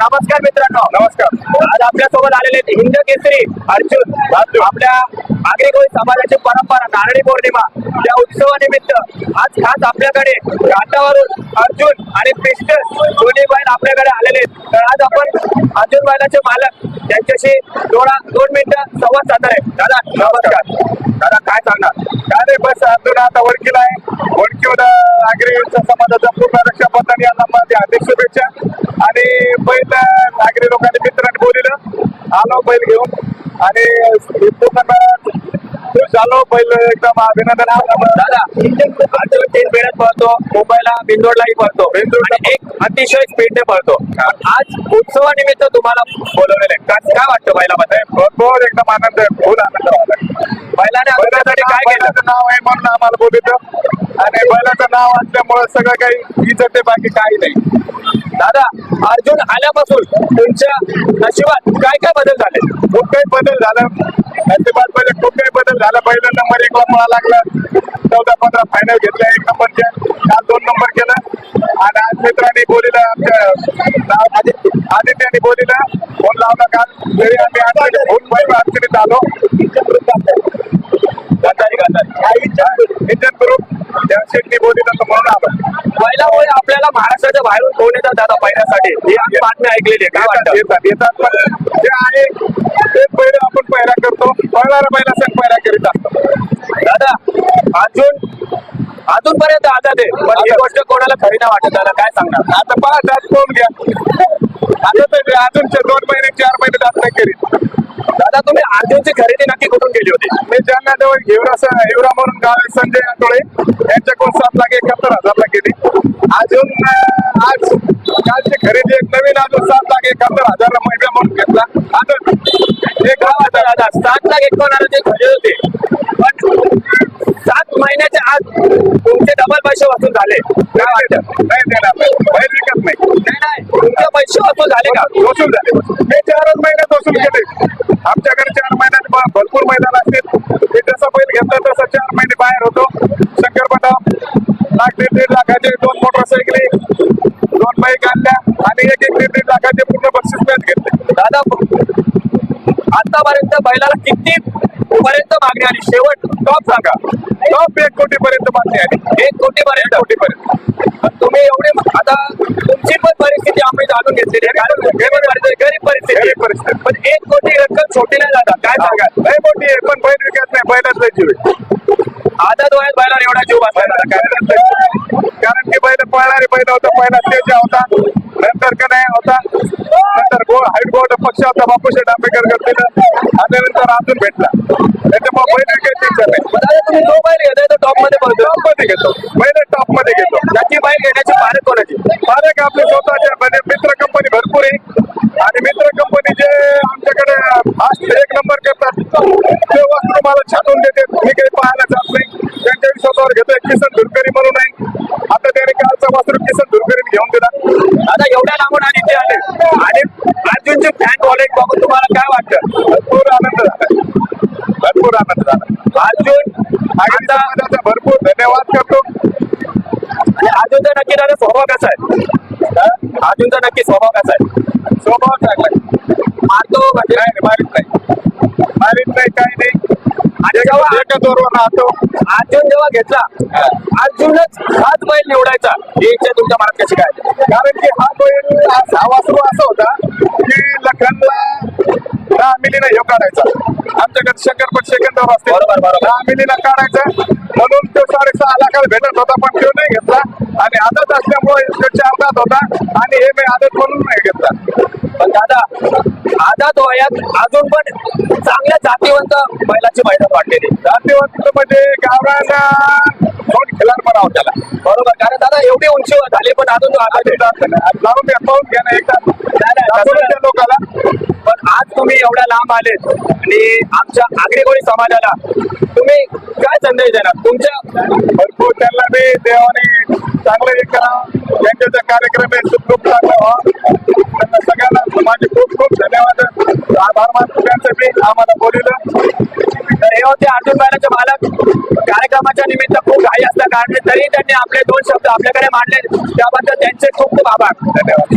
नमस्कार मित्रांनो. नमस्कार. आज आपल्यासोबत आलेले हिंद केसरी अर्जुन. अर्जुन. आपल्या आगरी समाजाची परंपरा नारळी पौर्णिमा. या उत्सवानिमित्त आज खास आपल्याकडे घाटावरून अर्जुन आणि पिस्टन दोन्ही बैल आपल्याकडे आलेले तर आज आपण अर्जुन बैलाचे मालक त्यांच्याशी दोन दोन मिनिटं संवाद साधणार आहे. दादा नमस्कार. दादा काय सांगणार? काय नाही बस अर्जुन आता वडकीला आहे. वडकीवर नागरी समाजाचा पूर्ण रक्षाबंधन यांना माझी हार्दिक शुभेच्छा. आणि हे पूर्ण खुश झालो बैल एकदम अभिनंदन दादा अर्जुन तीन बेड्यात पळतो मुंबईला बिंदोडलाही पळतो. आणि एक अतिशय स्पीडने पळतो. आज उत्सवानिमित्त तुम्हाला बोलवलेलं आहे. का- काय वाटतं बैलाबद्दल? भरपूर एकदम आनंद आहे. फुल आनंद बैलाने आपल्यासाठी काय केलं? बैलाचं नाव आहे म्हणून आम्हाला बोलित आणि बैलाचं नाव असल्यामुळे सगळं काही इज्जत आहे बाकी काही नाही. दादा अर्जुन आल्यापासून तुमच्या नशिबात काय काय बदल झाले? खूप काही बदल झाला. नशिबात पहिले खूप काही बदल झाला. पहिला नंबर एक ला पळा लागला. चौदा पंधरा फायनल घेतला. एक नंबरच्या काल दोन नंबर केलं. आणि आज मित्रांनी बोलिलं आमच्या आदित्याने बोलिलं. फोन लावला काल. तरी आम्ही आज फोन बैल अडचणीत आलो. इंजन ग्रुप त्या शेटनी बोलिलं तर म्हणून आलो. बैलामुळे आपल्याला महाराष्ट्राच्या बाहेरून कोण येतात दादा पहिल्यासाठी ही आम्ही बातमी ऐकलेली आहे. काय वाटतं? येतात. येतात पण जे आहे तेच बैल आपण पहिला करतो. पहिला दादा अजून अजूनपर्यंत आझाद आहे. पण ही गोष्ट कोणाला खरी नाही वाटत दादा काय सांगणार? आता पहा दात पाहून घ्या? आता तर अजूनचे दोन महिने चार महिने दात नाही करीत दादा तुम्ही अर्जुनची खरेदी नक्की कुठून केली होती? मी ज्यांना जवळ हिवरा हिवरा म्हणून गाव आहे संजय आठवळे यांच्याकडून सात लाख एकाहत्तर हजारला केली. अजून आज कालची खरेदी एक नवीन अजून सात लाख एकाहत्तर हजारला महिला म्हणून घेतला. अजून हे गाव आता दादा. सात लाख एकोणाची खरेदी होती. पण महिन्याच्या आत तुमचे डबल पैसे वसूल झाले. काय वाटतं? नाही देणार नाही. बाहेर विकत नाही. नाही नाही. तुमचे पैसे वसूल झाले का? वसूल झाले. हे चारच महिन्यात वसूल केले. आमच्याकडे चार महिन्यात भरपूर मैदान असतील. ते जसं बैल घेतलं तसं चार महिने बाहेर होतो. शंकरपटा लाख दीड दीड लाखाचे दोन मोटरसायकली दोन बाईक आणल्या आणि एक एक दीड दीड लाखाचे पूर्ण बक्षीस मॅच घेतले. दादा आतापर्यंत बैलाला किती पर्यंत मागणी आली? शेवट टॉप सांगा. टॉप एक कोटी पर्यंत मागणी आली. एक कोटी पर्यंत कोटी पर्यंत तुम्ही एवढे आता तुमची पण परिस्थिती आम्ही जाणून घेतलेली आहे. कारण गरीब परिस्थिती. गरीब परिस्थिती. पण एक कोटी रक्कम छोटी नाही जातात काय सांगा लय मोठी आहे पण बैल विकत नाही. बैलाच जीव आहे. आदत वयात बैलाला एवढा जीव बसला. आहे. कारण की बैल पळणारे बैल होता पहिला तेजा होता नंतर का नाही होता नंतर गो हाईट बोर्ड पक्ष होता बापूशे आंबेडकर करतील आणि नंतर अजून भेटला. त्याच्यामुळे बैल विकायची टेन्शन नाही. दादा बैल टॉपमध्ये टॉपमध्ये घेतो. बैल टॉपमध्ये घेतो. त्याची बैल घेण्याची पारख कोणाची मालक आपले स्वतःच्या म्हणजे मित्र कंपनी भरपूर आहे. आणि मित्र कंपनी जे आमच्याकडे फास्ट एक नंबर करतात ते वस्तू मला छाटून देते मी काही पाहायला जात नाही. त्यांच्या स्वतःवर घेतोय. किसन धुरकरी म्हणून आहे. कालचा वासरू किसन घेऊन दिला दादा एवढ्या लांबून आणि ते आले. आणि अर्जुनचे फॅन वॉलेट बघून तुम्हाला काय वाटतं? भरपूर आनंद झाला. भरपूर आनंद झाला. अर्जुन समाजाचा भरपूर धन्यवाद करतो. आणि अर्जुनचा नक्की दादा स्वभाव कसा आहे? अर्जुनचा नक्की स्वभाव कसा आहे? स्वभाव चांगला. मारतो म्हणजे? नाही नाही, मारीत नाही. मारीत नाही काही नाही. जेव्हा आठ राहतो अर्जुन जेव्हा घेतला अर्जुनच हाच बैल निवडायचा. ही इच्छा तुमच्या मनात कशी काय? कारण की हा बैल हा सुरू वासरू असा होता की लखनला मिलीने मिलीनं ह्यो काढायचा. आमच्याकडे शंकरपट सेकंदावर असते मिलीनं काढायचा. म्हणून तो साडेसहा लाखाला भेटत होता पण तो नाही घेतला. आणि आदत असल्यामुळे तो चार दात होता. आणि हे मी आदत म्हणून नाही घेतला. पण दादा आदात वयात अजून पण चांगल्या जातीवंत बैलाची मैदान वाटलेली जातीवंत म्हणजे गावरांना दोन खिलार म्हणावं त्याला? बरोबर. कारण दादा एवढी उंची झाली पण अजून तो आदात पाहून घ्या ना एकदा. नाही, आज तुम्ही एवढ्या लांब आलेत आणि आमच्या आगरी कोळी समाजाला तुम्ही काय संदेश देणार? तुमच्या भरपूर त्यांना बी देवाने चांगलं हे करावं त्यांचे जे कार्यक्रम आहे सुखरूप चांगलं व्हावं त्यांना सगळ्यांना माझे खूप खूप धन्यवाद. आभार मानतो त्यांचं बी आम्हाला बोलिलं तर हे होते अर्जुन बैलाचे मालक कार्यक्रमाच्या निमित्त खूप घाई असल्या कारणे तरी त्यांनी आपले दोन शब्द आपल्याकडे मांडले. त्याबद्दल त्यांचे खूप खूप आभार. धन्यवाद.